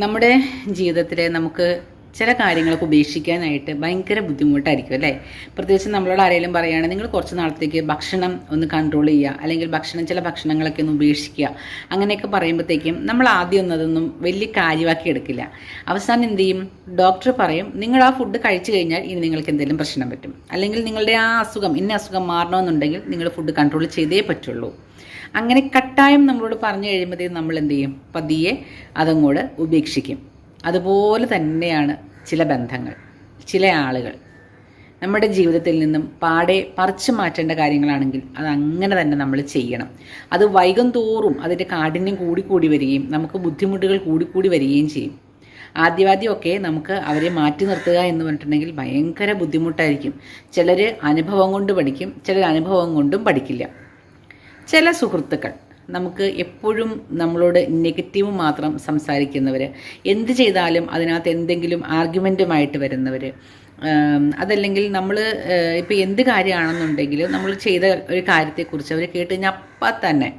നമ്മുടെ ജീവിതത്തിൽ നമുക്ക് ചില കാര്യങ്ങളൊക്കെ ഉപേക്ഷിക്കാനായിട്ട് ഭയങ്കര ബുദ്ധിമുട്ടായിരിക്കും അല്ലേ? പ്രത്യേകിച്ച് നമ്മളോട് ആരെങ്കിലും പറയുകയാണെങ്കിൽ നിങ്ങൾ കുറച്ച് നാളത്തേക്ക് ഭക്ഷണം ഒന്ന് കൺട്രോൾ ചെയ്യുക അല്ലെങ്കിൽ ഭക്ഷണം ചില ഭക്ഷണങ്ങളൊക്കെ ഒന്ന് ഉപേക്ഷിക്കുക. അങ്ങനെയൊക്കെ പറയുമ്പോഴത്തേക്കും നമ്മൾ ആദ്യം ഒന്നും അതൊന്നും വലിയ കാര്യമാക്കി എടുക്കില്ല. അവസാനം എന്ത് ചെയ്യും? ഡോക്ടർ പറയും നിങ്ങൾ ആ ഫുഡ് കഴിച്ചു കഴിഞ്ഞാൽ ഇനി നിങ്ങൾക്ക് എന്തെങ്കിലും പ്രശ്നം പറ്റും. അല്ലെങ്കിൽ നിങ്ങളുടെ ആ അസുഖം ഇന്ന അസുഖം മാറണമെന്നുണ്ടെങ്കിൽ നിങ്ങൾ ഫുഡ് കൺട്രോൾ ചെയ്തേ പറ്റുള്ളൂ. അങ്ങനെ കട്ടായം നമ്മളോട് പറഞ്ഞു കഴിയുമ്പോഴത്തേക്കും നമ്മൾ എന്ത് ചെയ്യും പതിയെ അതങ്ങോട് ഉപേക്ഷിക്കും. അതുപോലെ തന്നെയാണ് ചില ബന്ധങ്ങൾ ചില ആളുകൾ. നമ്മുടെ ജീവിതത്തിൽ നിന്നും പാടെ പറിച്ചു മാറ്റേണ്ട കാര്യങ്ങളാണെങ്കിൽ അത് അങ്ങനെ തന്നെ നമ്മൾ ചെയ്യണം. അത് വൈകും തോറും അതിന്റെ കാഠിന്യം കൂടിക്കൂടി വരികയും നമുക്ക് ബുദ്ധിമുട്ടുകൾ കൂടിക്കൂടി വരികയും ചെയ്യും. ആദ്യവാദ്യമൊക്കെ നമുക്ക് അവരെ മാറ്റി നിർത്തുക എന്ന് പറഞ്ഞിട്ടുണ്ടെങ്കിൽ ഭയങ്കര ബുദ്ധിമുട്ടായിരിക്കും. ചിലർ അനുഭവം കൊണ്ട് പഠിക്കും ചിലർ അനുഭവം കൊണ്ടും പഠിക്കില്ല. ചില സുഹൃത്തുക്കൾ നമുക്ക് എപ്പോഴും നമ്മളോട് നെഗറ്റീവ് മാത്രം സംസാരിക്കുന്നവർ എന്ത് ചെയ്താലും അതിനകത്ത് എന്തെങ്കിലും ആർഗ്യുമെന്റുമായിട്ട് വരുന്നവർ അതല്ലെങ്കിൽ നമ്മൾ ഇപ്പോൾ എന്ത് കാര്യമാണെന്നുണ്ടെങ്കിലും നമ്മൾ ചെയ്ത ഒരു കാര്യത്തെക്കുറിച്ച് അവർ കേട്ട് കഴിഞ്ഞാൽ അപ്പം തന്നെ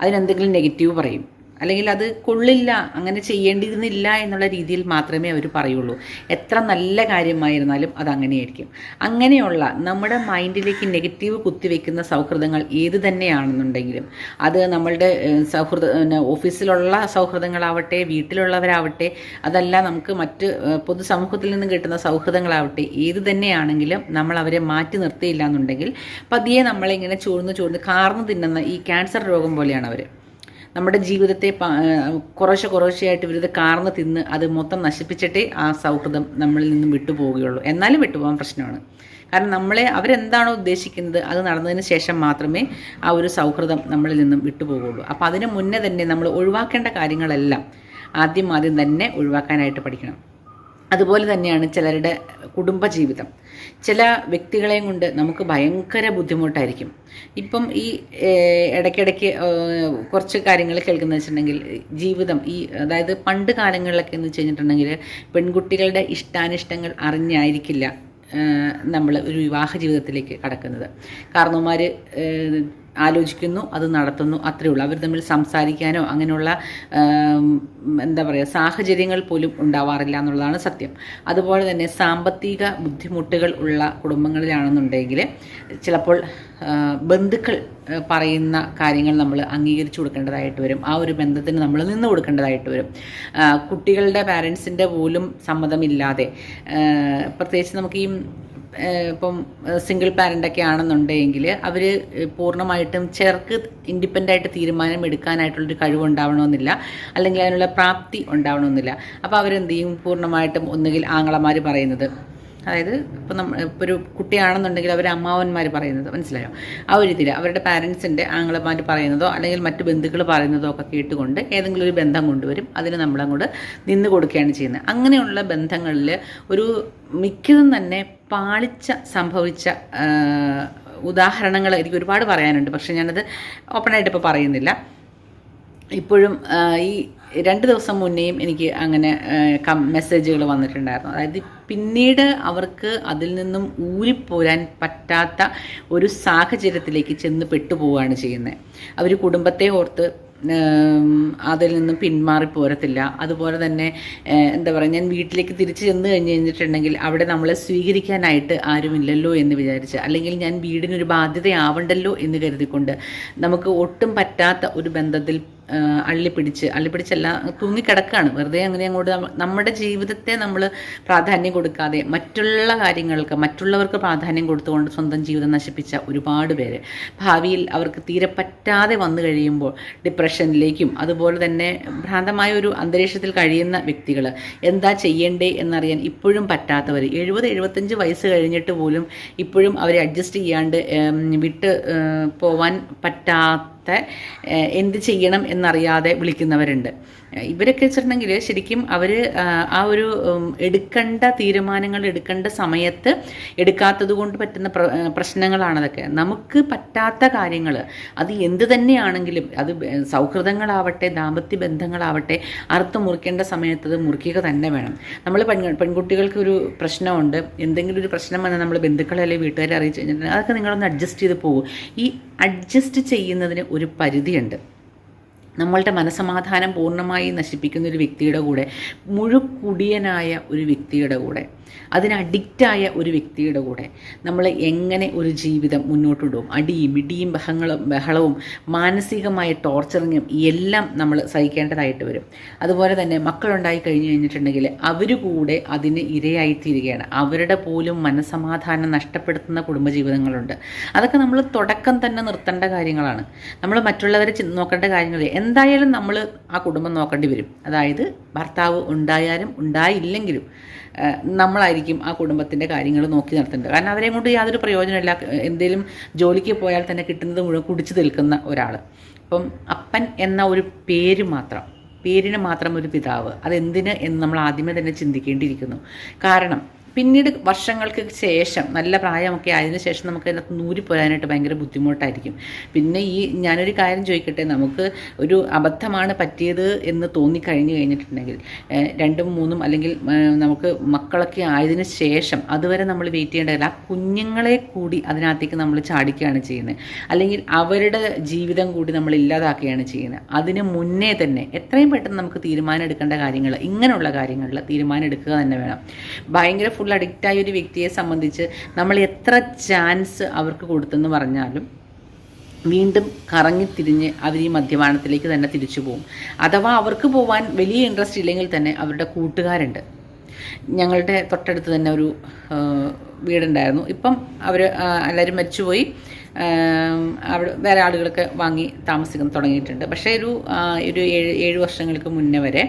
അതിനെന്തെങ്കിലും നെഗറ്റീവ് പറയും. അല്ലെങ്കിൽ അത് കൊള്ളില്ല അങ്ങനെ ചെയ്യേണ്ടിയിരുന്നില്ല എന്നുള്ള രീതിയിൽ മാത്രമേ അവർ പറയുള്ളൂ. എത്ര നല്ല കാര്യമായിരുന്നാലും അത് അങ്ങനെയായിരിക്കും. അങ്ങനെയുള്ള നമ്മുടെ മൈൻഡിലേക്ക് നെഗറ്റീവ് കുത്തിവെക്കുന്ന സൗഹൃദങ്ങൾ ഏത് തന്നെയാണെന്നുണ്ടെങ്കിലും അത് നമ്മളുടെ സൗഹൃദ ഓഫീസിലുള്ള സൗഹൃദങ്ങളാവട്ടെ വീട്ടിലുള്ളവരാവട്ടെ അതല്ല നമുക്ക് മറ്റ് പൊതുസമൂഹത്തിൽ നിന്ന് കിട്ടുന്ന സൗഹൃദങ്ങളാവട്ടെ ഏത് തന്നെയാണെങ്കിലും നമ്മൾ അവരെ മാറ്റി നിർത്തിയില്ല എന്നുണ്ടെങ്കിൽ പതിയെ നമ്മളിങ്ങനെ ചൂഴ്ന്ന് ചൂഴ്ന്ന് കാർന്ന് തിന്നുന്ന ഈ ക്യാൻസർ രോഗം പോലെയാണ് അവർ നമ്മുടെ ജീവിതത്തെ കുറേശ്ശെ കുറേശ്ശെയായിട്ട് ഇവരിത് കാർന്ന് തിന്ന് അത് മൊത്തം നശിപ്പിച്ചിട്ടേ ആ സൗഹൃദം നമ്മളിൽ നിന്നും വിട്ടുപോവുകയുള്ളൂ. എന്നാലും വിട്ടുപോകാൻ പ്രശ്നമാണ്. കാരണം നമ്മളെ അവരെന്താണോ ഉദ്ദേശിക്കുന്നത് അത് നടന്നതിന് ശേഷം മാത്രമേ ആ ഒരു സൗഹൃദം നമ്മളിൽ നിന്നും വിട്ടുപോകുള്ളൂ അപ്പോൾ അതിന് മുന്നേ തന്നെ നമ്മൾ ഒഴിവാക്കേണ്ട കാര്യങ്ങളെല്ലാം ആദ്യം ആദ്യം തന്നെ ഒഴിവാക്കാനായിട്ട് പഠിക്കണം. അതുപോലെ തന്നെയാണ് ചിലരുടെ കുടുംബജീവിതം ചില വ്യക്തികളെയും കൊണ്ട് നമുക്ക് ഭയങ്കര ബുദ്ധിമുട്ടായിരിക്കും. ഇപ്പം ഈ ഇടയ്ക്കിടയ്ക്ക് കുറച്ച് കാര്യങ്ങൾ കേൾക്കുന്നത് വെച്ചിട്ടുണ്ടെങ്കിൽ ജീവിതം ഈ അതായത് പണ്ട് കാലങ്ങളിലൊക്കെ എന്ന് വെച്ച് കഴിഞ്ഞിട്ടുണ്ടെങ്കിൽ പെൺകുട്ടികളുടെ ഇഷ്ടാനിഷ്ടങ്ങൾ അറിഞ്ഞായിരിക്കില്ല നമ്മൾ ഒരു വിവാഹ ജീവിതത്തിലേക്ക് കടക്കുന്നത്. കാരണവന്മാർ ആലോചിക്കുന്നു അത് നടത്തുന്നു അത്രയേ ഉള്ളൂ അവർ തമ്മിൽ സംസാരിക്കാനോ അങ്ങനെയുള്ള എന്താ പറയുക സാഹചര്യങ്ങൾ പോലും ഉണ്ടാവാറില്ല എന്നുള്ളതാണ് സത്യം. അതുപോലെ തന്നെ സാമ്പത്തിക ബുദ്ധിമുട്ടുകൾ ഉള്ള കുടുംബങ്ങളിലാണെന്നുണ്ടെങ്കിൽ ചിലപ്പോൾ ബന്ധുക്കൾ പറയുന്ന കാര്യങ്ങൾ നമ്മൾ അംഗീകരിച്ചു കൊടുക്കേണ്ടതായിട്ട് വരും. ആ ഒരു ബന്ധത്തിന് നമ്മൾ നിന്ന് കൊടുക്കേണ്ടതായിട്ട് വരും. കുട്ടികളുടെ പാരൻസിന്റെ പോലും സമ്മതമില്ലാതെ പ്രത്യേകിച്ച് നമുക്ക് ഈ ഇപ്പം സിംഗിൾ പാരന്റൊക്കെ ആണെന്നുണ്ടെങ്കിൽ അവർ പൂർണമായിട്ടും ചെറുക്ക് ഇൻഡിപെൻഡായിട്ട് തീരുമാനം എടുക്കാനായിട്ടുള്ളൊരു കഴിവുണ്ടാവണമെന്നില്ല. അല്ലെങ്കിൽ അതിനുള്ള പ്രാപ്തി ഉണ്ടാവണമെന്നില്ല. അപ്പോൾ അവരെന്ത് ചെയ്യും? പൂർണമായിട്ടും ഒന്നുകിൽ ആങ്ങളമാർ പറയുന്നത്. അതായത് ഇപ്പം നമ്മൾ ഇപ്പോൾ ഒരു കുട്ടിയാണെന്നുണ്ടെങ്കിൽ അവർ അമ്മാവന്മാർ പറയുന്നത് മനസ്സിലായോ? ആ ഒരു രീതിയിൽ അവരുടെ പാരൻസിന്റെ ആങ്ങളമാർ പറയുന്നതോ അല്ലെങ്കിൽ മറ്റു ബന്ധുക്കൾ പറയുന്നതോ ഒക്കെ കേട്ടുകൊണ്ട് ഏതെങ്കിലും ഒരു ബന്ധം കൊണ്ടുവരും അതിന് നമ്മളങ്ങോട്ട് നിന്ന് കൊടുക്കുകയാണ് ചെയ്യുന്നത്. അങ്ങനെയുള്ള ബന്ധങ്ങളിൽ ഒരു മിക്കതും തന്നെ പാളിച്ച സംഭവിച്ച ഉദാഹരണങ്ങൾ എനിക്ക് ഒരുപാട് പറയാനുണ്ട്. പക്ഷേ ഞാനത് ഓപ്പണായിട്ട് ഇപ്പോൾ പറയുന്നില്ല. ഇപ്പോഴും ഈ രണ്ട് ദിവസം മുന്നേയും എനിക്ക് അങ്ങനെ മെസ്സേജുകൾ വന്നിട്ടുണ്ടായിരുന്നു. അതായത് പിന്നീട് അവർക്ക് അതിൽ നിന്നും ഊരിപ്പോരാൻ പറ്റാത്ത ഒരു സാഹചര്യത്തിലേക്ക് ചെന്ന് പെട്ടുപോവുകയാണ് ചെയ്യുന്നത്. അവർ കുടുംബത്തെ ഓർത്ത് അതിൽ നിന്നും പിന്മാറി പോരത്തില്ല. അതുപോലെ തന്നെ എന്താ പറയുക ഞാൻ വീട്ടിലേക്ക് തിരിച്ചു ചെന്ന് കഴിഞ്ഞ് കഴിഞ്ഞിട്ടുണ്ടെങ്കിൽ അവിടെ നമ്മളെ സ്വീകരിക്കാനായിട്ട് ആരുമില്ലല്ലോ എന്ന് വിചാരിച്ച് അല്ലെങ്കിൽ ഞാൻ വീടിനൊരു ബാധ്യതയാവണ്ടല്ലോ എന്ന് കരുതിക്കൊണ്ട് നമുക്ക് ഒട്ടും പറ്റാത്ത ഒരു ബന്ധത്തിൽ അള്ളിപ്പിടിച്ച് അള്ളിപ്പിടിച്ചല്ല തൂങ്ങിക്കിടക്കുകയാണ് വെറുതെ അങ്ങനെ അങ്ങോട്ട് നമ്മുടെ ജീവിതത്തെ നമ്മൾ പ്രാധാന്യം കൊടുക്കാതെ മറ്റുള്ള കാര്യങ്ങൾക്ക് മറ്റുള്ളവർക്ക് പ്രാധാന്യം കൊടുത്തുകൊണ്ട് സ്വന്തം ജീവിതം നശിപ്പിച്ച ഒരുപാട് പേര്. ഭാവിയിൽ അവർക്ക് തീരെ പറ്റാതെ വന്നു കഴിയുമ്പോൾ ഡിപ്രഷനിലേക്കും അതുപോലെ തന്നെ ഭ്രാന്തമായ ഒരു അന്തരീക്ഷത്തിൽ കഴിയുന്ന വ്യക്തികൾ എന്താ ചെയ്യേണ്ടേ എന്നറിയാൻ ഇപ്പോഴും പറ്റാത്തവർ എഴുപത് എഴുപത്തഞ്ച് വയസ്സ് കഴിഞ്ഞിട്ട് പോലും ഇപ്പോഴും അവരെ അഡ്ജസ്റ്റ് ചെയ്യാണ്ട് വിട്ട് പോവാൻ പറ്റാത്ത എന്ത് ചെയ്യണം എന്നറിയാതെ വിളിക്കുന്നവരുണ്ട്. ഇവരൊക്കെ വെച്ചിട്ടുണ്ടെങ്കിൽ ശരിക്കും അവർ ആ ഒരു എടുക്കേണ്ട തീരുമാനങ്ങൾ എടുക്കേണ്ട സമയത്ത് എടുക്കാത്തത് കൊണ്ട് പറ്റുന്ന പ്രശ്നങ്ങളാണതൊക്കെ നമുക്ക് പറ്റാത്ത കാര്യങ്ങൾ അത് എന്ത് തന്നെയാണെങ്കിലും അത് സൗഹൃദങ്ങളാവട്ടെ ദാമ്പത്യ ബന്ധങ്ങളാവട്ടെ അറുത്ത് മുറിക്കേണ്ട സമയത്ത് അത് മുറിക്കുക തന്നെ വേണം. നമ്മൾ പെൺ പെൺകുട്ടികൾക്ക് ഒരു പ്രശ്നമുണ്ട് എന്തെങ്കിലും ഒരു പ്രശ്നം വന്നാൽ നമ്മൾ ബന്ധുക്കളെ അല്ലെങ്കിൽ വീട്ടുകാരെ അറിയിച്ചു കഴിഞ്ഞിട്ടുണ്ടെങ്കിൽ അതൊക്കെ നിങ്ങളൊന്ന് അഡ്ജസ്റ്റ് ചെയ്ത് പോകും. ഈ അഡ്ജസ്റ്റ് ചെയ്യുന്നതിന് ഒരു പരിധിയുണ്ട്. നമ്മളുടെ മനസമാധാനം പൂർണമായി നശിപ്പിക്കുന്ന ഒരു വ്യക്തിയുടെ കൂടെ മുഴുക്കുടിയനായ ഒരു വ്യക്തിയുടെ കൂടെ അതിന് അഡിക്റ്റായ ഒരു വ്യക്തിയുടെ കൂടെ നമ്മൾ എങ്ങനെ ഒരു ജീവിതം മുന്നോട്ടിടും? അടിയും ഇടിയും ബഹങ്ങളും ബഹളവും മാനസികമായ ടോർച്ചറിങ്ങും എല്ലാം നമ്മൾ സഹിക്കേണ്ടതായിട്ട് വരും. അതുപോലെ തന്നെ മക്കളുണ്ടായി കഴിഞ്ഞു കഴിഞ്ഞിട്ടുണ്ടെങ്കിൽ അവർ കൂടെ അതിന് ഇരയായിത്തീരുകയാണ്. അവരുടെ പോലും മനസമാധാനം നഷ്ടപ്പെടുത്തുന്ന കുടുംബജീവിതങ്ങളുണ്ട്. അതൊക്കെ നമ്മൾ തുടക്കം തന്നെ നിർത്തേണ്ട കാര്യങ്ങളാണ്. നമ്മൾ മറ്റുള്ളവരെ നോക്കേണ്ട കാര്യങ്ങൾ എന്തായാലും നമ്മൾ ആ കുടുംബം നോക്കേണ്ടി വരും. അതായത് ഭർത്താവ് ഉണ്ടായാലും ഉണ്ടായില്ലെങ്കിലും നമ്മളായിരിക്കും ആ കുടുംബത്തിന്റെ കാര്യങ്ങൾ നോക്കി നടത്തേണ്ടത്. കാരണം അവരെ കൊണ്ട് യാതൊരു പ്രയോജനമില്ല. എന്തെങ്കിലും ജോലിക്ക് പോയാൽ തന്നെ കിട്ടുന്നത് മുഴുവൻ കുടിച്ചു നിൽക്കുന്ന ഒരാൾ അപ്പം അപ്പൻ എന്ന ഒരു പേര് മാത്രം പേരിന് മാത്രം ഒരു പിതാവ് അതെന്തിന് എന്ന് നമ്മൾ ആദ്യമേ തന്നെ ചിന്തിക്കേണ്ടിയിരിക്കുന്നു. കാരണം പിന്നീട് വർഷങ്ങൾക്ക് ശേഷം നല്ല പ്രായമൊക്കെ ആയതിനു ശേഷം നമുക്ക് അതിനകത്ത് നൂരിപ്പോരാനായിട്ട് ഭയങ്കര ബുദ്ധിമുട്ടായിരിക്കും. പിന്നെ ഈ ഞാനൊരു കാര്യം ചോദിക്കട്ടെ നമുക്ക് ഒരു അബദ്ധമാണ് പറ്റിയത് എന്ന് തോന്നിക്കഴിഞ്ഞു കഴിഞ്ഞിട്ടുണ്ടെങ്കിൽ രണ്ടും മൂന്നും അല്ലെങ്കിൽ നമുക്ക് മക്കളൊക്കെ ആയതിനു ശേഷം അതുവരെ നമ്മൾ വെയിറ്റ് ചെയ്യേണ്ടതില്ല ആ കുഞ്ഞുങ്ങളെ കൂടി അതിനകത്തേക്ക് നമ്മൾ ചാടിക്കുകയാണ് ചെയ്യുന്നത്. അല്ലെങ്കിൽ അവരുടെ ജീവിതം കൂടി നമ്മൾ ഇല്ലാതാക്കുകയാണ് ചെയ്യുന്നത്. അതിന് മുന്നേ തന്നെ എത്രയും പെട്ടെന്ന് നമുക്ക് തീരുമാനം എടുക്കേണ്ട കാര്യങ്ങൾ ഇങ്ങനെയുള്ള കാര്യങ്ങളിൽ തീരുമാനം എടുക്കുക തന്നെ വേണം. ഭയങ്കര ഫുൾ അഡിക്റ്റായ ഒരു വ്യക്തിയെ സംബന്ധിച്ച് നമ്മൾ എത്ര ചാൻസ് അവർക്ക് കൊടുത്തെന്ന് പറഞ്ഞാലും വീണ്ടും കറങ്ങിത്തിരിഞ്ഞ് അവർ ഈ മദ്യപാനത്തിലേക്ക് തന്നെ തിരിച്ചു പോകും. അഥവാ അവർക്ക് പോകാൻ വലിയ ഇൻട്രസ്റ്റ് ഇല്ലെങ്കിൽ തന്നെ അവരുടെ കൂട്ടുകാരുണ്ട്. ഞങ്ങളുടെ തൊട്ടടുത്ത് തന്നെ ഒരു വീടുണ്ടായിരുന്നു. ഇപ്പം അവർ എല്ലാവരും മരിച്ചുപോയി. അവിടെ വേറെ ആളുകളൊക്കെ വാങ്ങി താമസിക്കാൻ തുടങ്ങിയിട്ടുണ്ട്. പക്ഷേ ഒരു ഒരു ഏഴ് ഏഴ് വർഷങ്ങൾക്ക് മുന്നേ വരെ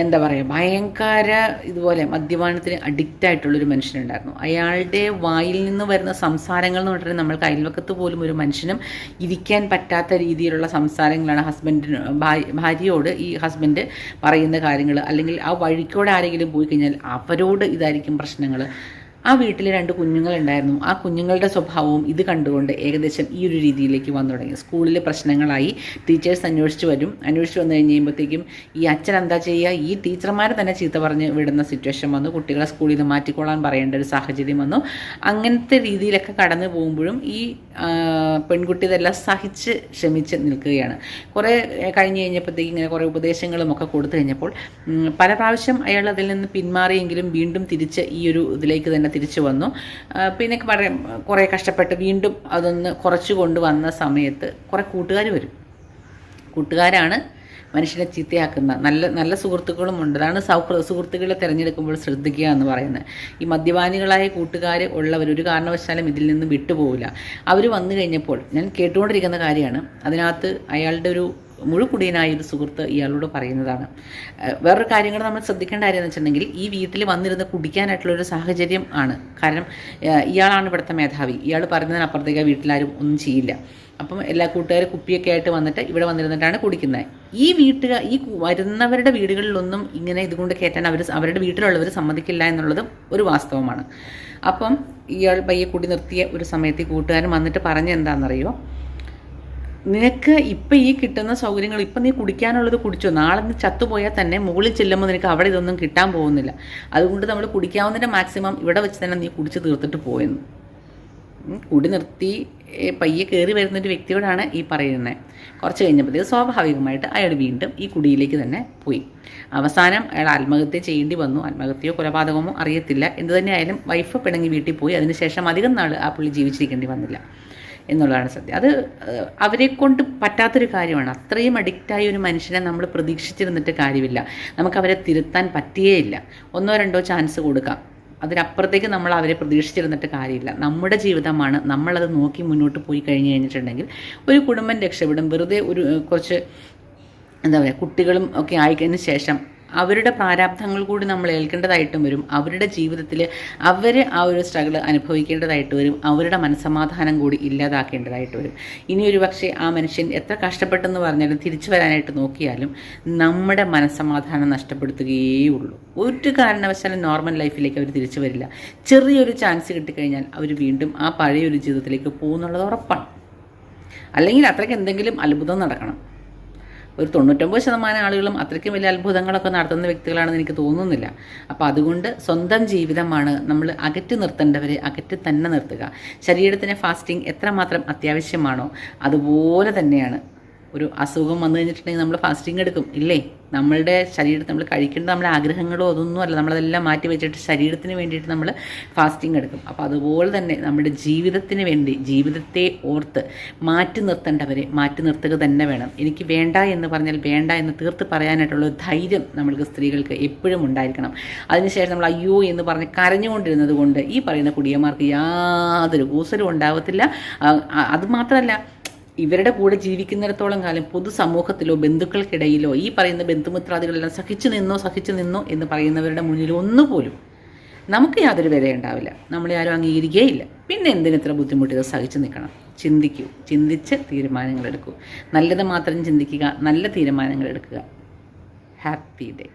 എന്താ പറയുക ഭയങ്കര ഇതുപോലെ മദ്യപാനത്തിന് അഡിക്റ്റ് ആയിട്ടുള്ളൊരു മനുഷ്യനുണ്ടായിരുന്നു. അയാളുടെ വായിൽ നിന്ന് വരുന്ന സംസാരങ്ങൾ എന്ന് പറഞ്ഞാൽ നമ്മൾക്ക് അയൽവക്കത്ത് പോലും ഒരു മനുഷ്യനും ഇരിക്കാൻ പറ്റാത്ത രീതിയിലുള്ള സംസാരങ്ങളാണ് ഹസ്ബൻഡിന് ഭാര്യയോട് ഈ ഹസ്ബൻഡ് പറയുന്ന കാര്യങ്ങൾ. അല്ലെങ്കിൽ ആ വഴിക്കോടെ ആരെങ്കിലും പോയി കഴിഞ്ഞാൽ അവരോട് ഇതായിരിക്കും പ്രശ്നങ്ങൾ. ആ വീട്ടിൽ രണ്ട് കുഞ്ഞുങ്ങളുണ്ടായിരുന്നു. ആ കുഞ്ഞുങ്ങളുടെ സ്വഭാവവും ഇത് കണ്ടുകൊണ്ട് ഏകദേശം ഈ ഒരു രീതിയിലേക്ക് വന്നു തുടങ്ങി. സ്കൂളിൽ പ്രശ്നങ്ങളായി. ടീച്ചേഴ്സ് അന്വേഷിച്ച് വരും. അന്വേഷിച്ച് വന്നു കഴിഞ്ഞ് കഴിയുമ്പോഴത്തേക്കും ഈ അച്ഛൻ എന്താ ചെയ്യുക? ഈ ടീച്ചർമാരെ തന്നെ ചീത്ത പറഞ്ഞ് വിടുന്ന സിറ്റുവേഷൻ വന്നു. കുട്ടികളെ സ്കൂളിൽ നിന്ന് മാറ്റിക്കൊള്ളാൻ പറയേണ്ട ഒരു സാഹചര്യം വന്നു. അങ്ങനത്തെ രീതിയിലൊക്കെ കടന്നു പോകുമ്പോഴും ഈ പെൺകുട്ടി ഇതെല്ലാം സഹിച്ച് ക്ഷമിച്ച് നിൽക്കുകയാണ്. കുറേ കഴിഞ്ഞ് കഴിഞ്ഞപ്പോഴത്തേക്ക് ഇങ്ങനെ കുറേ ഉപദേശങ്ങളും ഒക്കെ കൊടുത്തു കഴിഞ്ഞപ്പോൾ പല പ്രാവശ്യം അയാൾ അതിൽ നിന്ന് പിന്മാറിയെങ്കിലും വീണ്ടും തിരിച്ച് ഈ ഒരു ഇതിലേക്ക് തന്നെ തിരിച്ചു വന്നു. പിന്നെ പറയാം കുറേ കഷ്ടപ്പെട്ട് വീണ്ടും അതൊന്ന് കുറച്ച് കൊണ്ടുവന്ന സമയത്ത് കുറേ കൂട്ടുകാർ വരും. കൂട്ടുകാരാണ് മനുഷ്യനെ ചീത്തയാക്കുന്ന നല്ല നല്ല സുഹൃത്തുക്കളും ഉണ്ട്. അതാണ് സൗഹൃദ സുഹൃത്തുക്കളെ തിരഞ്ഞെടുക്കുമ്പോൾ ശ്രദ്ധിക്കുക എന്ന് പറയുന്നത്. ഈ മദ്യപാനികളായ കൂട്ടുകാർ ഉള്ളവർ ഒരു കാരണവശാലും ഇതിൽ നിന്ന് വിട്ടുപോകില്ല അവർ വന്നു കഴിഞ്ഞപ്പോൾ ഞാൻ കേട്ടുകൊണ്ടിരിക്കുന്ന കാര്യമാണ് അതിനകത്ത് അയാളുടെ ഒരു മുഴുക്കുടിയനായ ഒരു സുഹൃത്ത് ഇയാളോട് പറയുന്നതാണ്. വേറൊരു കാര്യങ്ങൾ നമ്മൾ ശ്രദ്ധിക്കേണ്ട കാര്യം എന്ന് വെച്ചിട്ടുണ്ടെങ്കിൽ ഈ വീട്ടിൽ വന്നിരുന്ന് കുടിക്കാനായിട്ടുള്ള ഒരു സാഹചര്യം ആണ്. കാരണം ഇയാളാണ് ഇവിടുത്തെ മേധാവി. ഇയാൾ പറയുന്നതിനപ്പുറത്തേക്ക് വീട്ടിലാരും ഒന്നും ചെയ്യില്ല. അപ്പം എല്ലാ കൂട്ടുകാരും കുപ്പിയൊക്കെ ആയിട്ട് വന്നിട്ട് ഇവിടെ വന്നിരുന്നിട്ടാണ് കുടിക്കുന്നത് ഈ വീട്ടുകാർ ഈ വരുന്നവരുടെ വീടുകളിലൊന്നും ഇങ്ങനെ ഇതുകൊണ്ട് കയറ്റാൻ അവർ അവരുടെ വീട്ടിലുള്ളവർ സമ്മതിക്കില്ല എന്നുള്ളതും ഒരു വാസ്തവമാണ്. അപ്പം ഇയാൾ പയ്യെ കൂടി നിർത്തിയ ഒരു സമയത്ത് കൂട്ടുകാരൻ വന്നിട്ട് പറഞ്ഞെന്താണെന്നറിയോ നിനക്ക് ഇപ്പം ഈ കിട്ടുന്ന സൗകര്യങ്ങൾ ഇപ്പം നീ കുടിക്കാനുള്ളത് കുടിച്ചോ? നാളെ നീ ചത്തുപോയാൽ തന്നെ മുകളിൽ ചെല്ലുമ്പോൾ നിനക്ക് അവിടെ ഇതൊന്നും കിട്ടാൻ പോകുന്നില്ല. അതുകൊണ്ട് നമ്മൾ കുടിക്കാവുന്നതിന്റെ മാക്സിമം ഇവിടെ വെച്ച് തന്നെ നീ കുടിച്ച് തീർത്തിട്ട് പോയെന്ന്. കുടി നിർത്തി പയ്യെ കയറി വരുന്നൊരു വ്യക്തിയോടാണ് ഈ പറയുന്നത് കുറച്ച് കഴിഞ്ഞപ്പോഴത്തേക്ക് സ്വാഭാവികമായിട്ട് അയാൾ വീണ്ടും ഈ കുടിയിലേക്ക് തന്നെ പോയി. അവസാനം അയാൾ ആത്മഹത്യ ചെയ്യേണ്ടി വന്നു. ആത്മഹത്യയോ കൊലപാതകമോ അറിയത്തില്ല. എന്ത് തന്നെയായാലും വൈഫ് പിണങ്ങി വീട്ടിൽ പോയി. അതിനുശേഷം അധികം നാൾ ആ പുള്ളി ജീവിച്ചിരിക്കേണ്ടി വന്നില്ല. എന്നുള്ളതാണ് സത്യം. അത് അവരെ കൊണ്ട് പറ്റാത്തൊരു കാര്യമാണ്. അത്രയും അഡിക്റ്റായ ഒരു മനുഷ്യനെ നമ്മൾ പ്രതീക്ഷിച്ചിരുന്നിട്ട് കാര്യമില്ല. നമുക്ക് അവരെ തിരുത്താൻ പറ്റിയേയില്ല. ഒന്നോ രണ്ടോ ചാൻസ് കൊടുക്കാം. അതിനപ്പുറത്തേക്ക് നമ്മൾ അവരെ പ്രതീക്ഷിച്ചിരുന്നിട്ട് കാര്യമില്ല. നമ്മുടെ ജീവിതമാണ് നമ്മളത് നോക്കി മുന്നോട്ട് പോയി കഴിഞ്ഞ് കഴിഞ്ഞിട്ടുണ്ടെങ്കിൽ ഒരു കുടുംബം രക്ഷപ്പെടും. വെറുതെ ഒരു കുറച്ച് എന്താ പറയുക കുട്ടികളും ഒക്കെ ആയിക്കഴിഞ്ഞ ശേഷം അവരുടെ പ്രാരാബ്ധങ്ങൾ കൂടി നമ്മൾ ഏൽക്കേണ്ടതായിട്ടും വരും. അവരുടെ ജീവിതത്തിൽ അവർ ആ ഒരു സ്ട്രഗിൾ അനുഭവിക്കേണ്ടതായിട്ട് വരും. അവരുടെ മനസ്സമാധാനം കൂടി ഇല്ലാതാക്കേണ്ടതായിട്ട് വരും. ഇനി ഒരു പക്ഷേ ആ മനുഷ്യൻ എത്ര കഷ്ടപ്പെട്ടെന്ന് പറഞ്ഞാലും തിരിച്ചു വരാനായിട്ട് നോക്കിയാലും നമ്മുടെ മനസ്സമാധാനം നഷ്ടപ്പെടുത്തുകയേ ഉള്ളൂ ഒരു കാരണവശാലും നോർമൽ ലൈഫിലേക്ക് അവർ തിരിച്ചു വരില്ല. ചെറിയൊരു ചാൻസ് കിട്ടിക്കഴിഞ്ഞാൽ അവർ വീണ്ടും ആ പഴയൊരു ജീവിതത്തിലേക്ക് പോകുന്നുള്ളത് ഉറപ്പാണ്. അല്ലെങ്കിൽ അത്രയ്ക്ക് എന്തെങ്കിലും അത്ഭുതം നടക്കണം. ഒരു തൊണ്ണൂറ്റൊമ്പത് ശതമാനം ആളുകളും അത്രയ്ക്കും വലിയ അത്ഭുതങ്ങളൊക്കെ നടത്തുന്ന വ്യക്തികളാണെന്ന് എനിക്ക് തോന്നുന്നില്ല. അപ്പോൾ അതുകൊണ്ട് സ്വന്തം ജീവിതമാണ് നമ്മൾ അകറ്റി നിർത്തേണ്ടവരെ അകറ്റി തന്നെ നിർത്തുക. ശരീരത്തിന് ഫാസ്റ്റിംഗ് എത്രമാത്രം അത്യാവശ്യമാണോ അതുപോലെ തന്നെയാണ്. ഒരു അസുഖം വന്നു കഴിഞ്ഞിട്ടുണ്ടെങ്കിൽ നമ്മൾ ഫാസ്റ്റിംഗ് എടുക്കും. ഇല്ലേ? നമ്മളുടെ ശരീരത്തിൽ നമ്മൾ കഴിക്കേണ്ട നമ്മുടെ ആഗ്രഹങ്ങളോ അതൊന്നും അല്ല. നമ്മളതെല്ലാം മാറ്റി വെച്ചിട്ട് ശരീരത്തിന് വേണ്ടിയിട്ട് നമ്മൾ ഫാസ്റ്റിംഗ് എടുക്കും. അപ്പോൾ അതുപോലെ തന്നെ നമ്മുടെ ജീവിതത്തിന് വേണ്ടി ജീവിതത്തെ ഓർത്ത് മാറ്റി നിർത്തേണ്ടവരെ മാറ്റി നിർത്തുക തന്നെ വേണം. എനിക്ക് വേണ്ട എന്ന് പറഞ്ഞാൽ വേണ്ട എന്ന് തീർത്ത് പറയാനായിട്ടുള്ള ധൈര്യം നമ്മൾക്ക് സ്ത്രീകൾക്ക് എപ്പോഴും ഉണ്ടായിരിക്കണം. അതിനുശേഷം നമ്മൾ അയ്യോ എന്ന് പറഞ്ഞ് കരഞ്ഞുകൊണ്ടിരുന്നത് കൊണ്ട് ഈ പറയുന്ന കുടിയന്മാർക്ക് യാതൊരു കൂസലും ഉണ്ടാവത്തില്ല. ആ, ആ, അത് മാത്രമല്ല ഇവരുടെ കൂടെ ജീവിക്കുന്നിടത്തോളം കാലം പൊതുസമൂഹത്തിലോ ബന്ധുക്കൾക്കിടയിലോ ഈ പറയുന്ന ബന്ധുമിത്രാദികളെല്ലാം സഹിച്ചു നിന്നോ സഹിച്ചു നിന്നോ എന്ന് പറയുന്നവരുടെ മുന്നിൽ ഒന്നുപോലും നമുക്ക് യാതൊരു വിലയുണ്ടാവില്ല. നമ്മളെ ആരും അംഗീകരിക്കുകയില്ല പിന്നെ എന്തിന് ഇത്ര സഹിച്ചു നിൽക്കണം? ചിന്തിക്കൂ. ചിന്തിച്ച് തീരുമാനങ്ങൾ എടുക്കൂ നല്ലത് മാത്രം ചിന്തിക്കുക നല്ല തീരുമാനങ്ങൾ എടുക്കുക ഹാപ്പി ഡേ